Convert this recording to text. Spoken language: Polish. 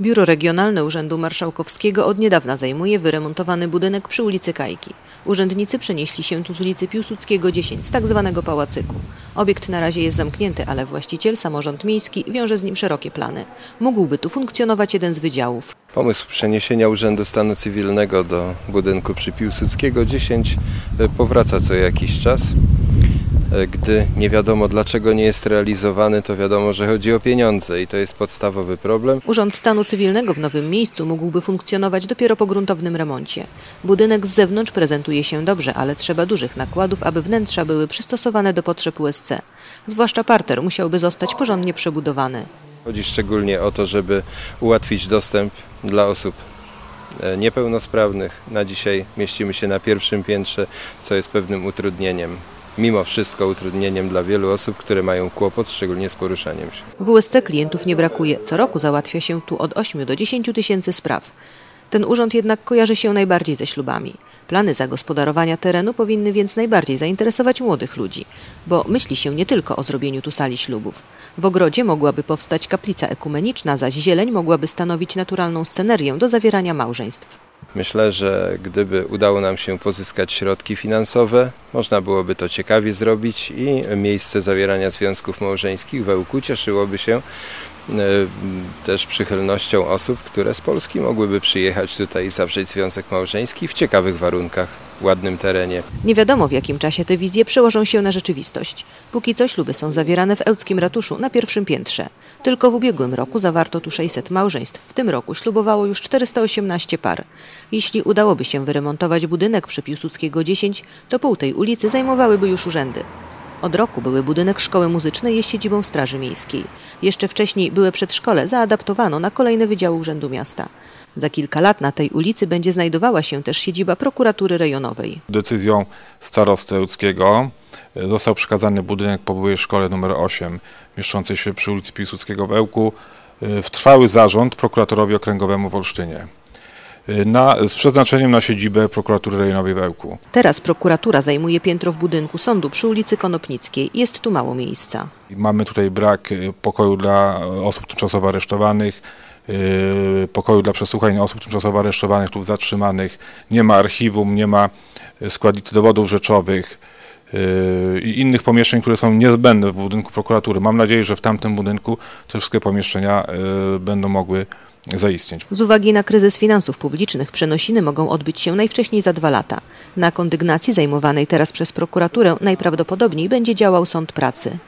Biuro Regionalne Urzędu Marszałkowskiego od niedawna zajmuje wyremontowany budynek przy ulicy Kajki. Urzędnicy przenieśli się tu z ulicy Piłsudskiego 10, z tak zwanego pałacyku. Obiekt na razie jest zamknięty, ale właściciel, samorząd miejski, wiąże z nim szerokie plany. Mógłby tu funkcjonować jeden z wydziałów. Pomysł przeniesienia Urzędu Stanu Cywilnego do budynku przy Piłsudskiego 10 e, powraca co jakiś czas. E, Gdy nie wiadomo dlaczego nie jest realizowany, to wiadomo, że chodzi o pieniądze i to jest podstawowy problem. Urząd Stanu Cywilnego w nowym miejscu mógłby funkcjonować dopiero po gruntownym remoncie. Budynek z zewnątrz prezentuje się dobrze, ale trzeba dużych nakładów, aby wnętrza były przystosowane do potrzeb USC. Zwłaszcza parter musiałby zostać porządnie przebudowany. Chodzi szczególnie o to, żeby ułatwić dostęp dla osób e, niepełnosprawnych. Na dzisiaj mieścimy się na pierwszym piętrze, co jest pewnym utrudnieniem. Mimo wszystko utrudnieniem dla wielu osób, które mają kłopot, szczególnie z poruszaniem się. W USC klientów nie brakuje. Co roku załatwia się tu od 8 do 10 tysięcy spraw. Ten urząd jednak kojarzy się najbardziej ze ślubami. Plany zagospodarowania terenu powinny więc najbardziej zainteresować młodych ludzi, bo myśli się nie tylko o zrobieniu tu sali ślubów. W ogrodzie mogłaby powstać kaplica ekumeniczna, zaś zieleń mogłaby stanowić naturalną scenerię do zawierania małżeństw. Myślę, że gdyby udało nam się pozyskać środki finansowe, można byłoby to ciekawie zrobić i miejsce zawierania związków małżeńskich w Ełku cieszyłoby się też przychylnością osób, które z Polski mogłyby przyjechać tutaj i zawrzeć związek małżeński w ciekawych warunkach, w ładnym terenie. Nie wiadomo w jakim czasie te wizje przełożą się na rzeczywistość. Póki co śluby są zawierane w ełckim ratuszu na pierwszym piętrze. Tylko w ubiegłym roku zawarto tu 600 małżeństw. W tym roku ślubowało już 418 par. Jeśli udałoby się wyremontować budynek przy Piłsudskiego 10, to pół tej ulicy zajmowałyby już urzędy. Od roku były budynek szkoły muzycznej jest siedzibą Straży Miejskiej. Jeszcze wcześniej były przedszkole zaadaptowano na kolejne wydziały Urzędu Miasta. Za kilka lat na tej ulicy będzie znajdowała się też siedziba prokuratury rejonowej. Decyzją starosty Ełckiego e, został przekazany budynek po byłej szkole nr 8, mieszczącej się przy ulicy Piłsudskiego w Ełku, e, w trwały zarząd prokuratorowi okręgowemu w Olsztynie. E, Na, z przeznaczeniem na siedzibę prokuratury rejonowej w Ełku. Teraz prokuratura zajmuje piętro w budynku sądu przy ulicy Konopnickiej. Jest tu mało miejsca. Mamy tutaj brak e, pokoju dla osób tymczasowo aresztowanych, pokoju dla przesłuchań osób tymczasowo aresztowanych lub zatrzymanych. Nie ma archiwum, nie ma składnicy dowodów rzeczowych i innych pomieszczeń, które są niezbędne w budynku prokuratury. Mam nadzieję, że w tamtym budynku te wszystkie pomieszczenia będą mogły zaistnieć. Z uwagi na kryzys finansów publicznych przenosiny mogą odbyć się najwcześniej za dwa lata. Na kondygnacji zajmowanej teraz przez prokuraturę najprawdopodobniej będzie działał sąd pracy.